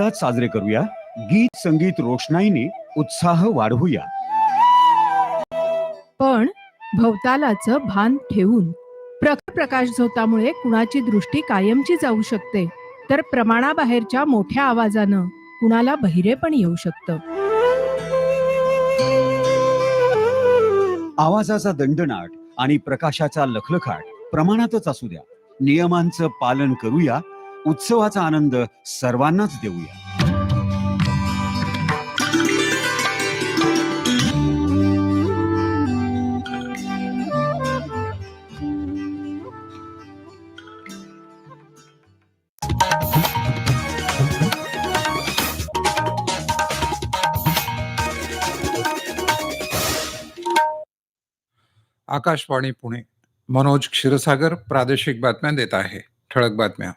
साजरे करूया. गीत संगीत रोषणाईने उत्साह वाढवूया. पण भवतालाचं भान ठेवून प्रकाश झोतामुळे कुणाची दृष्टी कायमची जाऊ शकते तर प्रमाणाबाहेरच्या मोठ्या आवाजानं कुणाला बहिरे पण येऊ शकतं. आवाजाचा दंडनाट आणि प्रकाशाचा लखलखाट प्रमाणातच असू द्या. नियमांचं पालन करूया उत्सवाचा आनंद सर्वांनाच देऊया. आकाशवाणी पुणे. मनोज क्षीरसागर प्रादेशिक बातम्या देत आहे. ठळक बातम्या.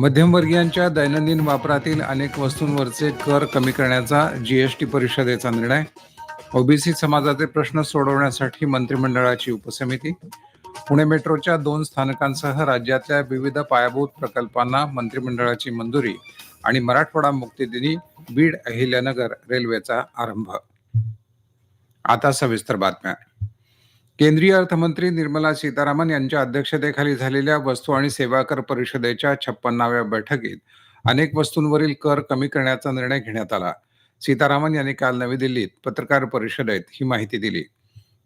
मध्यमवर्गीयांच्या दैनंदिन वापरातील अनेक वस्तूंवरचे कर कमी करण्याचा जीएसटी परिषदेचा निर्णय ओबीसी समाजाचे प्रश्न सोडवण्यासाठी मंत्रिमंडळाची उपसमिती पुणे मेट्रोच्या दोन स्थानकांसह राज्यातल्या विविध पायाभूत प्रकल्पांना मंत्रिमंडळाची मंजुरी आणि मराठवाडा मुक्तीदिनी बीड अहिल्यानगर रेल्वेचा आरंभ. आता सविस्तर बातम्या. केंद्रीय अर्थमंत्री निर्मला सीतारामन यांच्या अध्यक्षतेखाली झालेल्या वस्तू आणि सेवा कर परिषदेच्या छप्पन्नाव्या बैठकीत अनेक वस्तूंवरील कर कमी करण्याचा निर्णय घेण्यात आला. सीतारामन यांनी काल नवी दिल्लीत पत्रकार परिषदेत ही माहिती दिली.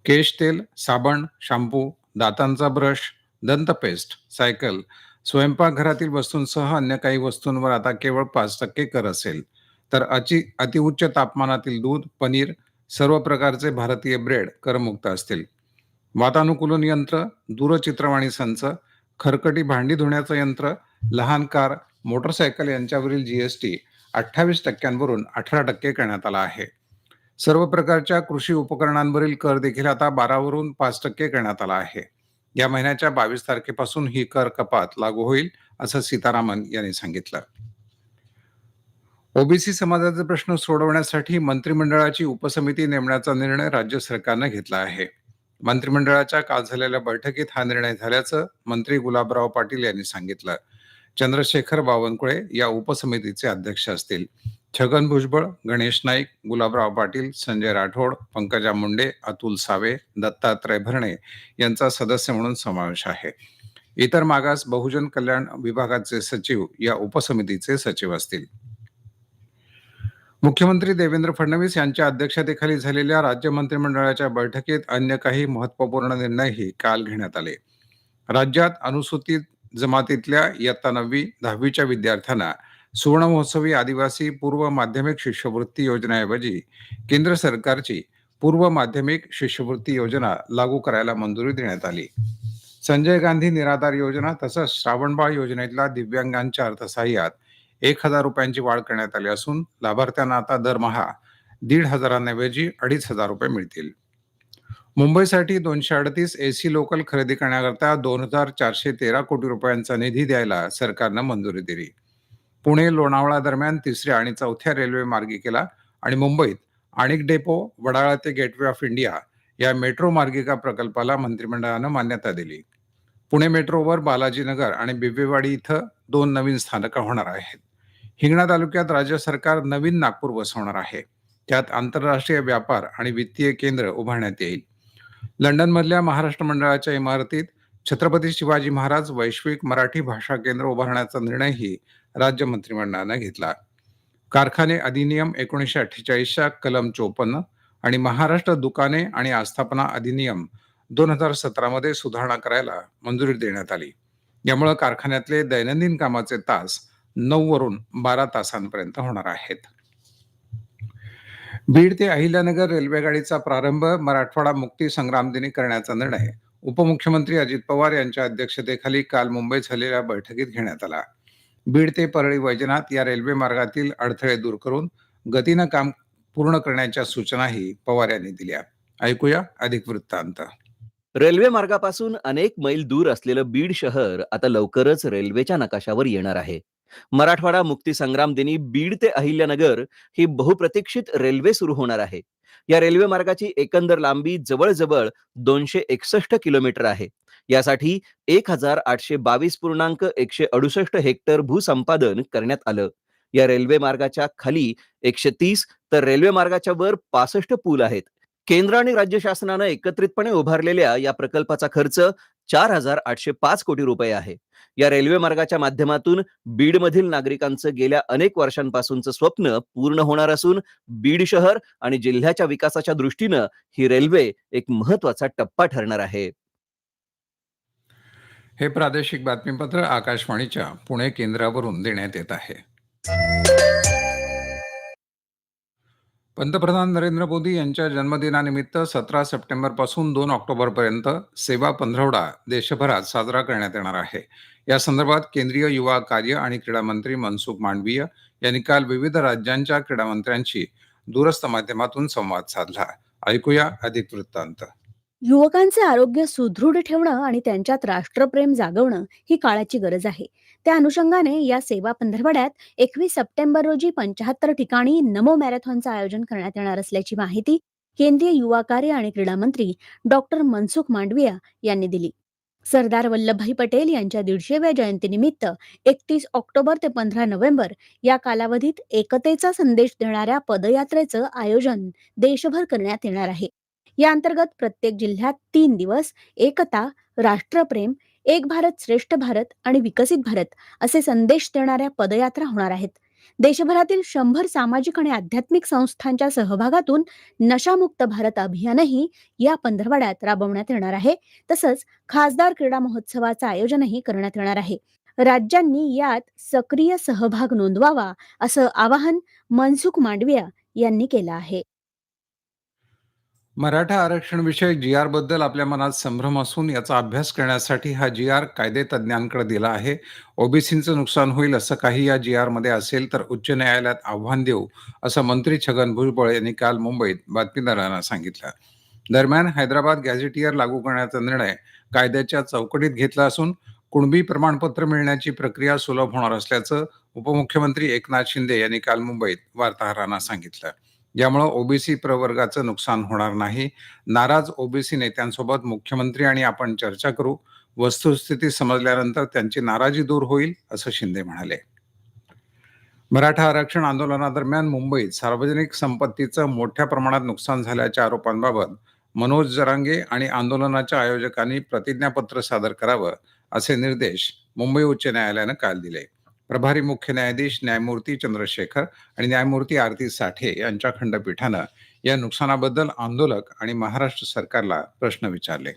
केश तेल साबण शॅम्पू दातांचा ब्रश दंतपेस्ट सायकल स्वयंपाकघरातील वस्तूंसह अन्य काही वस्तूंवर आता केवळ पाच टक्के कर असेल. तर अति अतिउच्च तापमानातील दूध पनीर सर्व प्रकारचे भारतीय ब्रेड करमुक्त असतील. वातानुकूलन यंत्र दूरचित्रवाणी संच खरकटी भांडी धुण्याचं यंत्र लहान कार मोटरसायकल यांच्यावरील जीएसटी अठ्ठावीस टक्क्यांवरून अठरा टक्के करण्यात आला आहे. सर्व प्रकारच्या कृषी उपकरणांवरील कर देखील आता बारावरून पाच टक्के करण्यात आला आहे. या महिन्याच्या बावीस तारखेपासून ही कर कपात लागू होईल असं सीतारामन यांनी सांगितलं. ओबीसी समाजाचे प्रश्न सोडवण्यासाठी मंत्रिमंडळाची उपसमिती नेमण्याचा निर्णय राज्य सरकारनं घेतला आहे. मंत्रिमंडळाच्या काल झालेल्या बैठकीत हा निर्णय झाल्याचं मंत्री गुलाबराव पाटील यांनी सांगितलं. चंद्रशेखर बावनकुळे या उपसमितीचे अध्यक्ष असतील. छगन भुजबळ गणेश नाईक गुलाबराव पाटील संजय राठोड पंकजा मुंडे अतुल सावे दत्तात्रय भरणे यांचा सदस्य म्हणून समावेश आहे. इतर मागास बहुजन कल्याण विभागाचे सचिव या उपसमितीचे सचिव असतील. मुख्यमंत्री देवेंद्र फडणवीस यांच्या अध्यक्षतेखाली झालेल्या राज्य मंत्रिमंडळाच्या बैठकीत अन्य काही महत्त्वपूर्ण निर्णयही काल घेण्यात आले. राज्यात अनुसूचित जमातीतल्या इयत्ता नववी दहावीच्या विद्यार्थ्यांना सुवर्ण महोत्सवी आदिवासी पूर्व माध्यमिक शिष्यवृत्ती योजनेऐवजी केंद्र सरकारची पूर्व माध्यमिक शिष्यवृत्ती योजना लागू करायला मंजुरी देण्यात आली. संजय गांधी निराधार योजना तसंच श्रावणबाळ योजनेतल्या दिव्यांगांच्या अर्थसहाय्यात एक हजार रुपयांची वाढ करण्यात आली असून लाभार्थ्यांना आता दरमहा दीड हजारांऐवजी अडीच हजार रुपये मिळतील. मुंबईसाठी दोनशे अडतीस एसी लोकल खरेदी करण्याकरता दोन हजार चारशे तेरा कोटी रुपयांचा निधी द्यायला सरकारनं मंजुरी दिली. पुणे लोणावळा दरम्यान तिसऱ्या आणि चौथ्या रेल्वे मार्गिकेला आणि मुंबईत आणिक डेपो वडाळा ते गेटवे ऑफ इंडिया या मेट्रो मार्गिका प्रकल्पाला मंत्रिमंडळानं मान्यता दिली. पुणे मेट्रोवर बालाजीनगर आणि बिबवेवाडी इथं दोन नवीन स्थानकं होणार आहेत. हिंगणा तालुक्यात राज्य सरकार नवीन नागपूर बसवणार आहे. त्यात आंतरराष्ट्रीय व्यापार आणि वित्तीय केंद्र उभारण्यात येईल. लंडनमधल्या महाराष्ट्र मंडळाच्या इमारतीत छत्रपती शिवाजी महाराज वैश्विक मराठी भाषा केंद्र उभारण्याचा निर्णयही राज्य मंत्रिमंडळानं घेतला. कारखाने अधिनियम एकोणीसशे अठ्ठेचाळीसच्या कलम चोपन्न आणि महाराष्ट्र दुकाने आणि आस्थापना अधिनियम दोन हजार सतरामध्ये सुधारणा करायला मंजुरी देण्यात आली. यामुळे कारखान्यातले दैनंदिन कामाचे तास नऊ वरून बारा तासांपर्यंत होणार आहेत. बीड ते अहिल्यानगर रेल्वेगाडीचा प्रारंभ मराठवाडा मुक्ती संग्राम दिनी करण्याचा निर्णय उपमुख्यमंत्री अजित पवार यांच्या अध्यक्षतेखाली काल मुंबईत झालेल्या बैठकीत घेण्यात आला. बीड ते परळी वैजनाथ या रेल्वे मार्गातील अडथळे दूर करून गतीनं काम पूर्ण करण्याच्या सूचनाही पवार यांनी दिल्या. ऐकूया अधिक वृत्तांत. रेल्वे मार्गापासून अनेक मैल दूर असलेलं बीड शहर आता लवकरच रेल्वेच्या नकाशावर येणार आहे. मराठवाडा मुक्ती संग्राम दिनी बीड ते अहिल्यानगर ही बहुप्रतीक्षित रेल्वे सुरू होणार आहे. या रेल्वे मार्गाची एकंदर लांबी जवळजवळ दोनशे एकसष्ट किलोमीटर आहे. यासाठी एक हजार आठशे बावीस पूर्णांक एकशे अडुसष्ट हेक्टर भूसंपादन करण्यात आलं. या रेल्वे मार्गाच्या खाली एकशे तीस तर रेल्वे मार्गाच्या वर पासष्ट पूल आहेत. केंद्र आणि राज्य शासनानं एकत्रितपणे उभारलेल्या या प्रकल्पाचा खर्च चार हजार आठशे पाच कोटी रुपये आहे. या रेल्वे मार्गाच्या माध्यमातून बीडमधील नागरिकांचं गेल्या अनेक वर्षांपासूनचं स्वप्न पूर्ण होणार असून बीड शहर आणि जिल्ह्याच्या विकासाच्या दृष्टीनं ही रेल्वे एक महत्त्वाचा टप्पा ठरणार आहे. हे प्रादेशिक बातमीपत्र आकाशवाणीच्या पुणे केंद्रावरून देण्यात येत आहे. पंतप्रधान नरेंद्र मोदी यांच्या जन्मदिनानिमित्त सतरा सप्टेंबरपासून दोन ऑक्टोबरपर्यंत सेवा पंधरवडा देशभरात साजरा करण्यात येणार आहे. या संदर्भात केंद्रीय युवा कार्य आणि क्रीडा मंत्री मनसुख मांडवीय यांनी काल विविध राज्यांच्या क्रीडा मंत्र्यांशी दूरस्थ माध्यमातून संवाद साधला. ऐकूया अधिक वृत्तांत. युवकांचे आरोग्य सुदृढ ठेवणं आणि त्यांच्यात राष्ट्रप्रेम जागवणं ही काळाची गरज आहे. त्या अनुषंगाने या सेवा पंधरवड्यात एकवीस सप्टेंबर रोजी पंचाहत्तर ठिकाणी नमो मॅरेथॉनचं आयोजन करण्यात येणार असल्याची माहिती केंद्रीय युवा कार्य आणि क्रीडा मंत्री डॉक्टर मनसुख मांडविया यांनी दिली. सरदार वल्लभभाई पटेल यांच्या दीडशेव्या जयंतीनिमित्त एकतीस ऑक्टोबर ते पंधरा नोव्हेंबर या कालावधीत एकतेचा संदेश देणाऱ्या पदयात्रेचं आयोजन देशभर करण्यात येणार आहे. या अंतर्गत प्रत्येक जिल्ह्यात तीन दिवस एकता राष्ट्रप्रेम एक भारत श्रेष्ठ भारत आणि विकसित भारत असे संदेश देणाऱ्या पदयात्रा होणार आहेत. देशभरातील शंभर सामाजिक आणि आध्यात्मिक संस्थांच्या सहभागातून नशामुक्त भारत अभियानही या पंधरवड्यात राबवण्यात येणार आहे. तसंच खासदार क्रीडा महोत्सवाचं आयोजनही करण्यात येणार आहे. राज्यांनी यात सक्रिय सहभाग नोंदवावा असं आवाहन मनसुख मांडविया यांनी केलं आहे. मराठा आरक्षण विषयक जी आरबद्दल आपल्या मनात संभ्रम असून याचा अभ्यास करण्यासाठी हा जी आर कायदेतज्ञांकडे दिला आहे. ओबीसींचं नुकसान होईल असं काही या जी आरमध्ये असेल तर उच्च न्यायालयात आव्हान देऊ असं मंत्री छगन भुजबळ यांनी काल मुंबईत बातमीदारांना सांगितलं. दरम्यान हैदराबाद गॅझेटियर लागू करण्याचा निर्णय कायद्याच्या चौकटीत घेतला असून कुणबी प्रमाणपत्र मिळण्याची प्रक्रिया सुलभ होणार असल्याचं उपमुख्यमंत्री एकनाथ शिंदे यांनी काल मुंबईत वार्ताहरांना सांगितलं. यामुळे ओबीसी प्रवर्गाचं नुकसान होणार नाही. नाराज ओबीसी नेत्यांसोबत मुख्यमंत्री आणि आपण चर्चा करू. वस्तुस्थिती समजल्यानंतर त्यांची नाराजी दूर होईल असं शिंदे म्हणाले. मराठा आरक्षण आंदोलनादरम्यान मुंबईत सार्वजनिक संपत्तीचं मोठ्या प्रमाणात नुकसान झाल्याच्या आरोपांबाबत मनोज जरांगे आणि आंदोलनाच्या आयोजकांनी प्रतिज्ञापत्र सादर करावं असे निर्देश मुंबई उच्च न्यायालयानं काल दिले. प्रभारी मुख्य न्यायाधीश न्यायमूर्ती चंद्रशेखर आणि न्यायमूर्ती आरती साठे यांच्या खंडपीठानं या नुकसानाबद्दल आंदोलक आणि महाराष्ट्र सरकारला प्रश्न विचारले.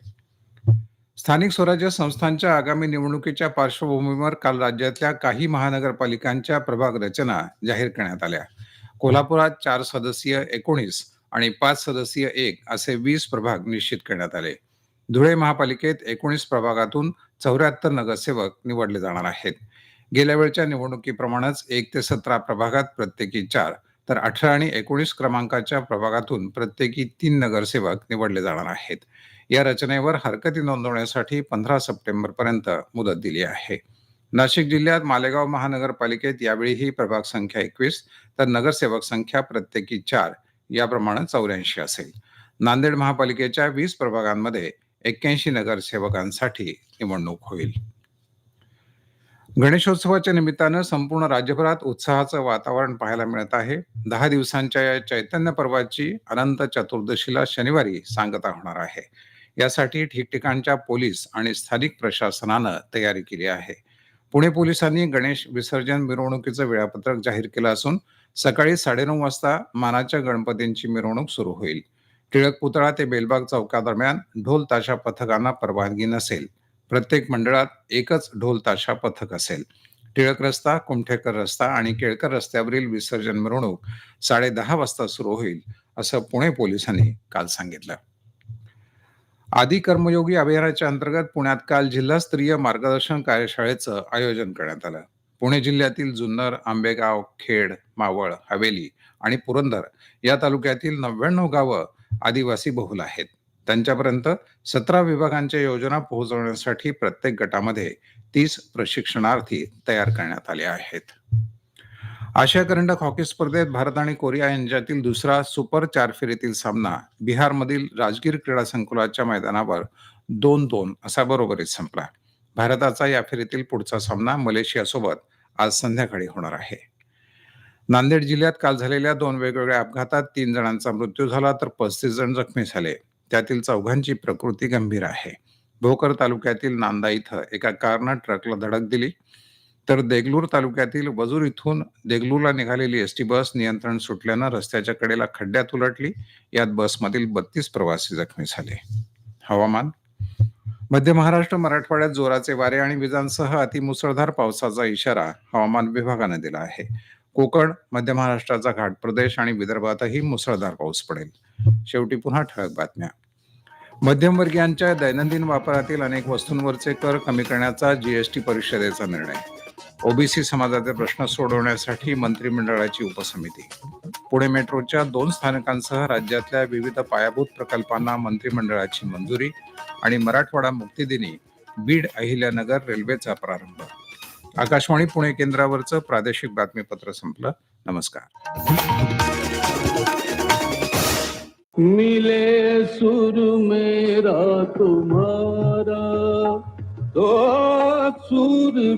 स्थानिक स्वराज्य संस्थांच्या आगामी निवडणुकीच्या पार्श्वभूमीवर काल राज्यातल्या काही महानगरपालिकांच्या प्रभाग रचना जाहीर करण्यात आल्या. कोल्हापुरात चार सदस्यीय एकोणीस आणि पाच सदस्यीय एक असे वीस प्रभाग निश्चित करण्यात आले. धुळे महापालिकेत एकोणीस प्रभागातून चौऱ्याहत्तर नगरसेवक निवडले जाणार आहेत. गेल्या वेळच्या निवडणुकीप्रमाणेच एक ते सतरा प्रभागात प्रत्येकी चार तर अठरा आणि एकोणीस क्रमांकाच्या प्रभागातून प्रत्येकी तीन नगरसेवक निवडले जाणार आहेत. या रचनेवर हरकती नोंदवण्यासाठी पंधरा सप्टेंबर पर्यंत मुदत दिली आहे. नाशिक जिल्ह्यात मालेगाव महानगरपालिकेत यावेळीही प्रभाग संख्या एकवीस तर नगरसेवक संख्या प्रत्येकी चार याप्रमाणे चौऱ्याऐंशी असेल. नांदेड महापालिकेच्या वीस प्रभागांमध्ये एक्क्याऐंशी नगरसेवकांसाठी निवडणूक होईल. गणेशोत्सवाच्या निमित्तानं संपूर्ण राज्यभरात उत्साहाचं वातावरण पाहायला मिळत आहे. दहा दिवसांच्या या चैतन्य पर्वाची अनंत चतुर्दशीला शनिवारी सांगता होणार आहे. यासाठी ठिकठिकाणच्या पोलीस आणि स्थानिक प्रशासनानं तयारी केली आहे. पुणे पोलिसांनी गणेश विसर्जन मिरवणुकीचं वेळापत्रक जाहीर केलं असून सकाळी साडेनऊ वाजता मानाच्या गणपतींची मिरवणूक सुरू होईल. टिळक पुतळा ते बेलबाग चौकादरम्यान ढोल ताशा पथकांना परवानगी नसेल. प्रत्येक मंडळात एकच ढोल ताशा पथक असेल. टिळक रस्ता कुमठेकर रस्ता आणि केळकर रस्त्यावरील विसर्जन मिरवणूक साडे दहा वाजता सुरू होईल असं पुणे पोलिसांनी काल सांगितलं. आदी कर्मयोगी अभियानाच्या अंतर्गत पुण्यात काल जिल्हास्तरीय मार्गदर्शन कार्यशाळेचं आयोजन करण्यात आलं. पुणे जिल्ह्यातील जुन्नर आंबेगाव खेड मावळ हवेली आणि पुरंदर या तालुक्यातील नव्याण्णव गावं आदिवासी बहुल आहेत. त्यांच्यापर्यंत सतरा विभागांच्या योजना पोहोचवण्यासाठी प्रत्येक गटामध्ये तीस प्रशिक्षणार्थी तयार करण्यात आले आहेत. आशिया करंडक हॉकी स्पर्धेत भारत आणि कोरिया यांच्यातील दुसरा सुपर चार फेरीतील सामना बिहारमधील राजगीर क्रीडा संकुलाच्या मैदानावर दोन दोन असा बरोबरीत संपला. भारताचा या फेरीतील पुढचा सामना मलेशियासोबत आज संध्याकाळी होणार आहे. नांदेड जिल्ह्यात काल झालेल्या दोन वेगवेगळ्या अपघातात तीन जणांचा मृत्यू झाला तर पस्तीस जण जखमी झाले. त्यातील चौघांची प्रकृती गंभीर आहे. भोकर तालुक्यातील नांदा इथं एका कारनं ट्रकला धडक दिली. तर देगलूर तालुक्यातील वजूर इथून देगलूरला निघालेली एसटी बस नियंत्रण सुटल्यानं रस्त्याच्या कडेला खड्ड्यात उलटली. यात बसमधील बत्तीस प्रवासी जखमी झाले. हवामान. मध्य महाराष्ट्र मराठवाड्यात जोराचे वारे आणि विजांसह अतिमुसळधार पावसाचा इशारा हवामान विभागानं दिला आहे. कोकण मध्य महाराष्ट्राचा घाट प्रदेश आणि विदर्भातही मुसळधार पाऊस पडेल. शेवटी पुन्हा ठळक बातम्या. मध्यमवर्गीयांच्या दैनंदिन वापरातील अनेक वस्तूंवरचे कर कमी करण्याचा जीएसटी परिषदेचा निर्णय. ओबीसी समाजाचे प्रश्न सोडवण्यासाठी मंत्रिमंडळाची उपसमिती. पुणे मेट्रोच्या दोन स्थानकांसह राज्यातल्या विविध पायाभूत प्रकल्पांना मंत्रिमंडळाची मंजुरी आणि मराठवाडा मुक्तीदिनी बीड अहिल्यानगर रेल्वेचा प्रारंभ. आकाशवाणी पुणे केंद्रावरचं प्रादेशिक बातमीपत्र संपलं. नमस्कार. मिले सुर मेरा तुम्हारा तो सुर